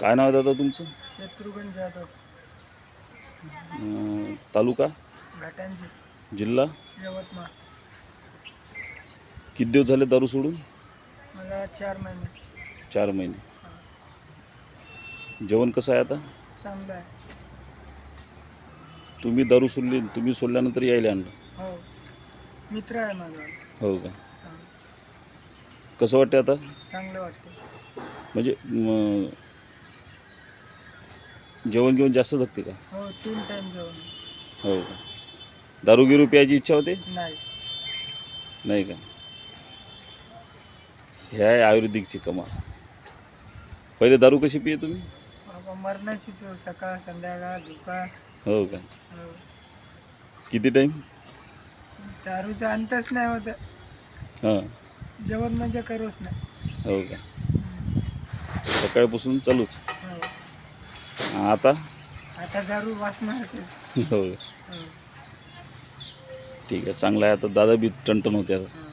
काय नाव आहे दादा तुमचं? शत्रुघ्न जाधव. अं, तालुका? घाटांची जिल्हा? यवतमाळ. किती दिवस झाले दारू सोडून? मला चार महिने. चार महिने. जेवण कसं आहे आता? चांगलं आहे. तुम्ही दारू सोडली तुम्ही सोडल्यानंतर यायला आणलं? हो. मित्र आहे माझा. हो का? हा. कसं वाटतं आता? चांगलं वाटतं म्हणजे म, जेवण घेऊन जास्त धकते का? हो तीन टाईम जेवण. हो का? दारू गिरू प्यायची इच्छा होते? नाही. नाही का? हे आहे आयुर्वेदिकची कमाल. पहिले दारू कशी पिये तुम्ही? बाबा मरणाची पिऊ सकाळ संध्याकाळ दुपार. हो का? हो. किती टाईम दारूचा अंतच नाही होत. हां. जेवण म्हणजे करूच नाही. हो का? सकाळपासून चालूच. आता? आता दारू वाचणार ते हो हो. ठीक आहे चांगलं आहे. आता दादा बी टणटण होते आता.